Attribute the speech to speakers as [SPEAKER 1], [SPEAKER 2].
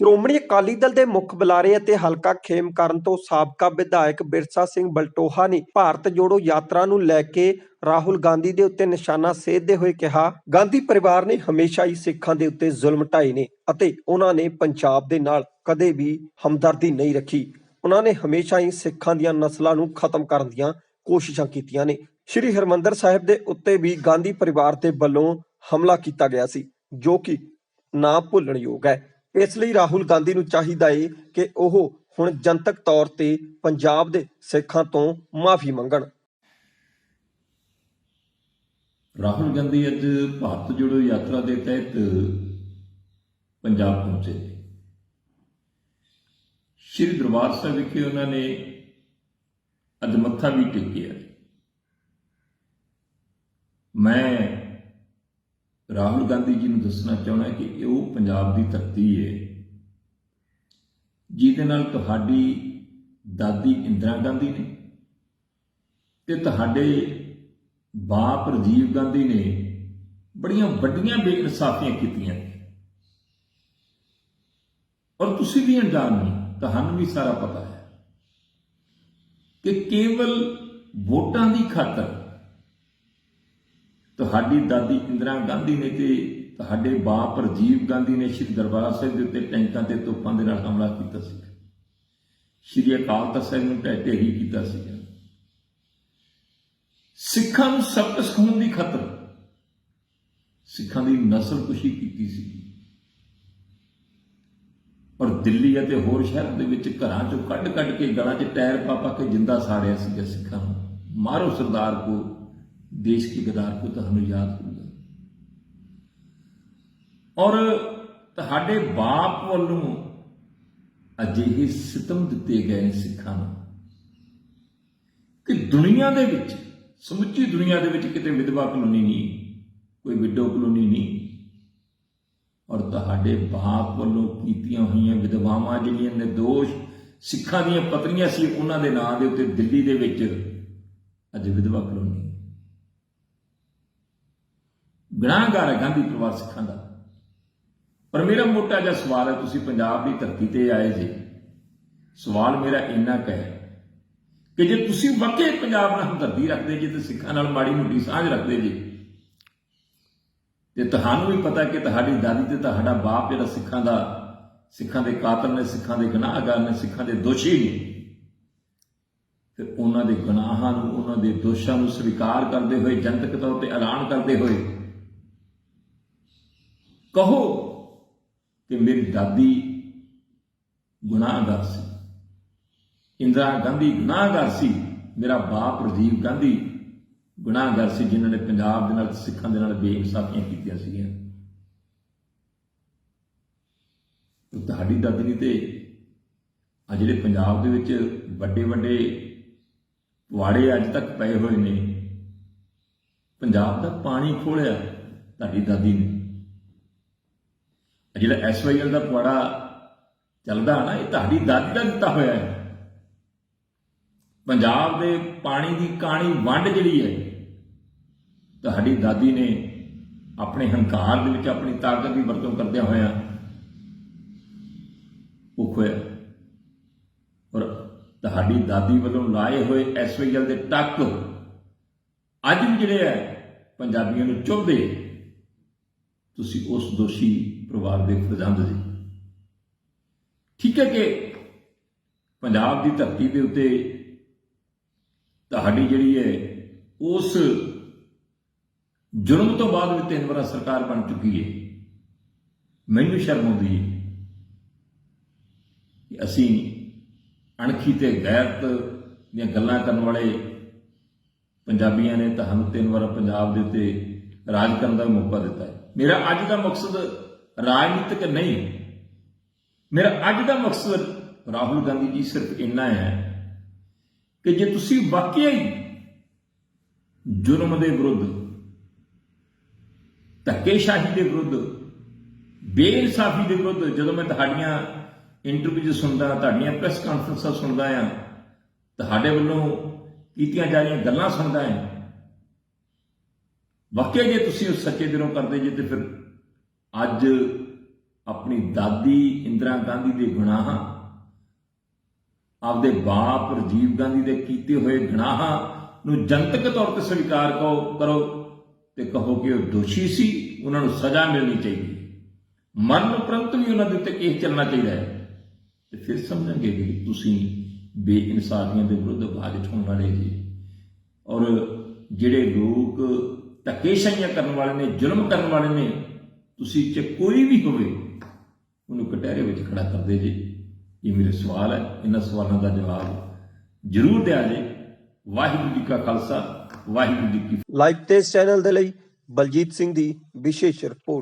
[SPEAKER 1] ਸ਼੍ਰੋਮਣੀ ਅਕਾਲੀ ਦਲ ਦੇ ਮੁੱਖ ਬੁਲਾਰੇ ਅਤੇ ਹਲਕਾ ਖੇਮਕਰਨ ਤੋਂ ਸਾਬਕਾ ਵਿਧਾਇਕ ਬਿਰਸਾ ਸਿੰਘ ਬਲਟੋਹਾ ਨੇ ਭਾਰਤ ਜੋੜੋ ਯਾਤਰਾ ਨੂੰ ਲੈ ਕੇ ਰਾਹੁਲ ਗਾਂਧੀ ਦੇ ਉੱਤੇ ਨਿਸ਼ਾਨਾ ਸਾਧਦੇ ਹੋਏ ਕਿਹਾ, ਗਾਂਧੀ ਪਰਿਵਾਰ ਨੇ ਹਮੇਸ਼ਾ ਹੀ ਸਿੱਖਾਂ ਦੇ ਉੱਤੇ ਜ਼ੁਲਮ ਢਾਏ ਨੇ ਅਤੇ ਉਹਨਾਂ ਨੇ ਪੰਜਾਬ ਦੇ ਨਾਲ ਕਦੇ ਵੀ ਹਮਦਰਦੀ ਨਹੀਂ ਰੱਖੀ। ਉਹਨਾਂ ਨੇ ਹਮੇਸ਼ਾ ਹੀ ਸਿੱਖਾਂ ਦੀਆਂ ਨਸਲਾਂ ਨੂੰ ਖਤਮ ਕਰਨ ਦੀਆਂ ਕੋਸ਼ਿਸ਼ਾਂ ਕੀਤੀਆਂ ਨੇ। ਸ਼੍ਰੀ ਹਰਮੰਦਰ ਸਾਹਿਬ ਦੇ ਉੱਤੇ ਵੀ ਗਾਂਧੀ ਪਰਿਵਾਰ ਦੇ ਵੱਲੋਂ ਹਮਲਾ ਕੀਤਾ ਗਿਆ ਸੀ, ਜੋ ਕਿ ਨਾ ਭੁੱਲਣਯੋਗ ਹੈ। ਇਸ ਲਈ ਰਾਹੁਲ ਗਾਂਧੀ ਨੂੰ ਚਾਹੀਦਾ ਏ ਕਿ ਉਹ ਹੁਣ ਜਨਤਕ ਤੌਰ ਤੇ ਪੰਜਾਬ ਦੇ ਸਿੱਖਾਂ ਤੋਂ ਮਾਫੀ ਮੰਗਣ।
[SPEAKER 2] ਰਾਹੁਲ ਗਾਂਧੀ ਅੱਜ ਭਾਰਤ ਜੋੜੋ ਯਾਤਰਾ ਦੇ ਤਹਿਤ ਪੰਜਾਬ ਪਹੁੰਚੇ ਸ਼੍ਰੀ ਦਰਬਾਰ ਸਾਹਿਬ ਵਿਖੇ ਉਹਨਾਂ ਨੇ ਅੱਜ ਮੱਥਾ ਵੀ ਟੇਕਿਆ। ਮੈਂ ਰਾਹੁਲ ਗਾਂਧੀ ਜੀ ਨੂੰ ਦੱਸਣਾ ਚਾਹੁੰਦਾ ਕਿ ਇਹ ਉਹ ਪੰਜਾਬ ਦੀ ਧਰਤੀ ਹੈ ਜਿਹਦੇ ਨਾਲ ਤੁਹਾਡੀ ਦਾਦੀ ਇੰਦਰਾ ਗਾਂਧੀ ਨੇ ਤੇ ਤੁਹਾਡੇ ਬਾਪ ਰਾਜੀਵ ਗਾਂਧੀ ਨੇ ਬੜੀਆਂ ਵੱਡੀਆਂ ਬੇਇਨਸਾਫੀਆਂ ਕੀਤੀਆਂ। ਔਰ ਤੁਸੀਂ ਵੀ ਅਣਜਾਣ ਨਹੀਂ ਤੁਹਾਨੂੰ ਵੀ ਸਾਰਾ ਪਤਾ ਹੈ ਕਿ ਕੇਵਲ ਵੋਟਾਂ ਦੀ ਖਾਤਰ ਤੁਹਾਡੀ ਦਾਦੀ ਇੰਦਰਾ ਗਾਂਧੀ ਨੇ ਤੇ ਤੁਹਾਡੇ ਬਾਪ ਰਾਜੀਵ ਗਾਂਧੀ ਨੇ ਸ਼੍ਰੀ ਦਰਬਾਰ ਸਾਹਿਬ ਦੇ ਉੱਤੇ ਟੈਂਕਾਂ ਤੇ ਤੋਪਾਂ ਦੇ ਨਾਲ ਹਮਲਾ ਕੀਤਾ ਸੀ। ਸ਼੍ਰੀ ਅਕਾਲ ਤਖਤ ਸਾਹਿਬ ਨੂੰ ਟੈਟੇ ਹੀ ਕੀਤਾ ਸੀ। ਸਿੱਖਾਂ ਨੂੰ ਸਬਕ ਸਿਖਾਉਣ ਦੀ ਖਾਤਰ ਸਿੱਖਾਂ ਦੀ ਨਸਲਕੁਸ਼ੀ ਕੀਤੀ ਸੀ। ਔਰ ਦਿੱਲੀ ਅਤੇ ਹੋਰ ਸ਼ਹਿਰ ਦੇ ਵਿੱਚ ਘਰਾਂ ਚੋਂ ਕੱਢ-ਕੱਢ ਕੇ ਗਲਾਂ 'ਚ ਟਾਇਰ ਪਾ-ਪਾ ਕੇ ਜਿੰਦਾ ਸਾੜਿਆ ਸੀ ਸਿੱਖਾਂ ਨੂੰ। ਮਾਰੋ ਸਰਦਾਰ ਕੋ ਦੇਸ਼ ਕੀ ਗਦਾਰ ਕੋ ਤੁਹਾਨੂੰ ਯਾਦ ਹੋਊਗਾ ਔਰ ਤੁਹਾਡੇ ਬਾਪ ਵੱਲੋਂ ਅਜਿਹੇ ਸਿਤਮ ਦਿੱਤੇ ਗਏ ਨੇ ਸਿੱਖਾਂ ਨੂੰ ਕਿ ਦੁਨੀਆ ਦੇ ਵਿੱਚ, ਸਮੁੱਚੀ ਦੁਨੀਆ ਦੇ ਵਿੱਚ ਕਿਤੇ ਵਿਧਵਾ ਕਲੋਨੀ ਨਹੀਂ, ਕੋਈ ਵਿਡੋ ਕਲੋਨੀ ਨਹੀਂ। ਔਰ ਤੁਹਾਡੇ ਬਾਪ ਵੱਲੋਂ ਕੀਤੀਆਂ ਹੋਈਆਂ ਵਿਧਵਾਵਾਂ ਜਿਹੜੀਆਂ ਨਿਰਦੋਸ਼ ਸਿੱਖਾਂ ਦੀਆਂ ਪਤਨੀਆਂ ਸੀ, ਉਹਨਾਂ ਦੇ ਨਾਂ ਦੇ ਉੱਤੇ ਦਿੱਲੀ ਦੇ ਵਿੱਚ ਅੱਜ ਵਿਧਵਾ ਕਲੋਨੀ। ਗੁਨਾਹਗਾਰ ਹੈ ਗਾਂਧੀ ਪਰਿਵਾਰ ਸਿੱਖਾਂ ਦਾ। ਪਰ ਮੇਰਾ ਮੋਟਾ ਜਿਹਾ ਸਵਾਲ ਹੈ, ਤੁਸੀਂ ਪੰਜਾਬ ਦੀ ਧਰਤੀ ਤੇ ਆਏ ਜੀ। ਸਵਾਲ ਮੇਰਾ ਇੰਨਾ ਕੁ ਹੈ ਕਿ ਜੇ ਤੁਸੀਂ ਵਾਕਈ ਪੰਜਾਬ ਨਾਲ ਹਮਦਰਦੀ ਰੱਖਦੇ ਜੀ ਤੇ ਸਿੱਖਾਂ ਨਾਲ ਮਾੜੀ ਮੋਟੀ ਸਾਂਝ ਰੱਖਦੇ ਜੀ, ਤੇ ਤੁਹਾਨੂੰ ਵੀ ਪਤਾ ਕਿ ਤੁਹਾਡੀ ਦਾਦੀ ਤੇ ਤੁਹਾਡਾ ਬਾਪ ਜਿਹੜਾ ਸਿੱਖਾਂ ਦਾ, ਸਿੱਖਾਂ ਦੇ ਕਾਤਲ ਨੇ, ਸਿੱਖਾਂ ਦੇ ਗੁਨਾਹਗਾਰ ਨੇ, ਸਿੱਖਾਂ ਦੇ ਦੋਸ਼ੀ ਨੇ ਫਿਰ ਉਹਨਾਂ ਦੇ ਗੁਨਾਹਾਂ ਨੂੰ, ਉਹਨਾਂ ਦੇ ਦੋਸ਼ਾਂ ਨੂੰ ਸਵੀਕਾਰ ਕਰਦੇ ਹੋਏ, ਜਨਤਕ ਤੌਰ ਤੇ ਐਲਾਨ ਕਰਦੇ ਹੋਏ ਕਹੋ ਕਿ ਮੇਰੀ ਦਾਦੀ ਗੁਨਾਹਗਾਰ ਸੀ। ਇੰਦਰਾ ਗਾਂਧੀ ਗੁਨਾਹਗਾਰ ਸੀ। ਮੇਰਾ ਬਾਪ ਰਾਜੀਵ ਗਾਂਧੀ ਗੁਨਾਹਗਾਰ ਸੀ, ਜਿਨ੍ਹਾਂ ਨੇ ਪੰਜਾਬ ਦੇ ਨਾਲ, ਸਿੱਖਾਂ ਦੇ ਨਾਲ ਬੇਇਨਸਾਫੀਆਂ ਕੀਤੀਆਂ ਸੀਗੀਆਂ। ਤੁਹਾਡੀ ਦਾਦੀ ਨੇ ਤੇ ਆ ਜਿਹੜੇ ਪੰਜਾਬ ਦੇ ਵਿੱਚ ਵੱਡੇ ਵੱਡੇ ਵਾੜੇ ਅੱਜ ਤੱਕ ਪਏ ਹੋਏ ਨੇ, ਪੰਜਾਬ ਦਾ ਪਾਣੀ ਖੋਲਿਆ, ਤੁਹਾਡੀ ਦਾਦੀ ਨੇ। ਜਿਹੜਾ ਐਸਵਾਈਐਲ ਦਾ ਪੁਆੜਾ ਚੱਲਦਾ ਨਾ, ਇਹ ਤੁਹਾਡੀ ਦਾਦੀ ਦਾ ਦਿੱਤਾ ਹੋਇਆ ਹੈ। ਪੰਜਾਬ ਦੇ ਪਾਣੀ ਦੀ ਕਾਣੀ ਵੰਡ ਜਿਹੜੀ ਹੈ, ਤੁਹਾਡੀ ਦਾਦੀ ਨੇ ਆਪਣੇ ਹੰਕਾਰ ਦੇ ਵਿੱਚ ਆਪਣੀ ਤਾਕਤ ਦੀ ਵਰਤੋਂ ਕਰਦਿਆਂ ਹੋਇਆਂ ਉਹ ਖੋਇਆ ਔਰ ਤੁਹਾਡੀ ਦਾਦੀ ਵੱਲੋਂ ਲਾਏ ਹੋਏ ਐਸਵਾਈਐਲ ਦੇ ਟੱਕ ਅੱਜ ਵੀ ਜਿਹੜੇ ਹੈ, ਪੰਜਾਬੀਆਂ ਨੂੰ ਚੁੱਭਦੇ। ਤੁਸੀਂ ਉਸ ਦੋਸ਼ੀ ਪਰਿਵਾਰ ਦੇ ਫਰਜ਼ੰਦ ਜੀ। ਠੀਕ ਹੈ ਕਿ ਪੰਜਾਬ ਦੀ ਧਰਤੀ ਦੇ ਉੱਤੇ ਤੁਹਾਡੀ ਜਿਹੜੀ ਹੈ, ਉਸ ਜੁਰਮ ਤੋਂ ਬਾਅਦ ਵੀ ਤਿੰਨ ਵਾਰ ਸਰਕਾਰ ਬਣ ਚੁੱਕੀ ਹੈ। ਮੈਨੂੰ ਸ਼ਰਮ ਆਉਂਦੀ ਹੈ ਕਿ ਅਸੀਂ ਅਣਖੀ ਤੇ ਗੈਰਤ ਦੀਆਂ ਗੱਲਾਂ ਕਰਨ ਵਾਲੇ ਪੰਜਾਬੀਆਂ ਨੇ ਤੁਹਾਨੂੰ ਤਿੰਨ ਵਾਰ ਪੰਜਾਬ ਦੇ ਉੱਤੇ ਰਾਜ ਕਰਨ ਦਾ ਮੌਕਾ ਦਿੱਤਾ ਹੈ। ਮੇਰਾ ਅੱਜ ਦਾ ਮਕਸਦ ਰਾਜਨੀਤਿਕ ਨਹੀਂ। ਮੇਰਾ ਅੱਜ ਦਾ ਮਕਸਦ ਰਾਹੁਲ ਗਾਂਧੀ ਜੀ ਸਿਰਫ ਇੰਨਾ ਹੈ ਕਿ ਜੇ ਤੁਸੀਂ ਵਾਕਿਆ ਹੀ ਜ਼ੁਲਮ ਦੇ ਵਿਰੁੱਧ, ਧੱਕੇਸ਼ਾਹੀ ਦੇ ਵਿਰੁੱਧ, ਬੇਇਨਸਾਫੀ ਦੇ ਵਿਰੁੱਧ ਜਦੋਂ ਮੈਂ ਤੁਹਾਡੀਆਂ ਇੰਟਰਵਿਊ ਸੁਣਦਾ, ਤੁਹਾਡੀਆਂ ਪ੍ਰੈਸ ਕਾਨਫਰੰਸਾਂ ਸੁਣਦਾ ਆ ਤੁਹਾਡੇ ਵੱਲੋਂ ਕੀਤੀਆਂ ਜਾ ਰਹੀਆਂ ਗੱਲਾਂ ਸੁਣਦਾ ਆ ਵਾਕਿਆ ਜੇ ਤੁਸੀਂ ਉਸ ਸੱਚੇ ਦਿਲੋਂ ਕਰਦੇ ਜੇ ਤੇ ਫਿਰ ਅੱਜ ਆਪਣੀ ਦਾਦੀ ਇੰਦਰਾ ਗਾਂਧੀ ਦੇ ਗੁਨਾਹਾਂ, ਆਪਦੇ ਬਾਪ ਰਾਜੀਵ ਗਾਂਧੀ ਦੇ ਕੀਤੇ ਹੋਏ ਗੁਨਾਹਾਂ ਨੂੰ ਜਨਤਕ ਤੌਰ ਤੇ ਸਵੀਕਾਰ ਕਰੋ ਕਰੋ ਤੇ ਕਹੋ ਕਿ ਉਹ ਦੋਸ਼ੀ ਸੀ, ਉਹਨਾਂ ਨੂੰ ਸਜ਼ਾ ਮਿਲਣੀ ਚਾਹੀਦੀ ਮਰਨ ਉਪਰੰਤ ਵੀ ਉਹਨਾਂ ਦੇ ਉੱਤੇ ਕੇਸ ਚੱਲਣਾ ਚਾਹੀਦਾ ਹੈ। ਤੇ ਫਿਰ ਸਮਝਾਂਗੇ ਕਿ ਤੁਸੀਂ ਬੇਇਨਸਾਫੀਆਂ ਦੇ ਵਿਰੁੱਧ ਆਵਾਜ਼ ਉਠਾਉਣ ਵਾਲੇ ਜੀ। ਔਰ ਜਿਹੜੇ ਲੋਕ ਧੱਕੇਸ਼ਾਹੀਆਂ ਕਰਨ ਵਾਲੇ ਨੇ, ਜ਼ੁਲਮ ਕਰਨ ਵਾਲੇ ਨੇ ਤੁਸੀਂ ਚ ਕੋਈ ਵੀ ਹੋਵੇ, ਉਹਨੂੰ ਕਟਹਿਰੇ ਵਿੱਚ ਖੜਾ ਕਰਦੇ ਜੀ। ਇਹ ਮੇਰੇ ਸਵਾਲ ਹੈ, ਇਹਨਾਂ ਸਵਾਲਾਂ ਦਾ ਜਵਾਬ ਜ਼ਰੂਰ ਦਿਆ ਜੇ। ਵਾਹਿਗੁਰੂ ਜੀ ਕਾ ਖਾਲਸਾ, ਵਾਹਿਗੁਰੂ ਜੀ ਕੀ
[SPEAKER 1] ਲਾਈਵ ਤੇ ਇਸ ਚੈਨਲ ਦੇ ਲਈ ਬਲਜੀਤ ਸਿੰਘ ਦੀ ਵਿਸ਼ੇਸ਼ ਰਿਪੋਰਟ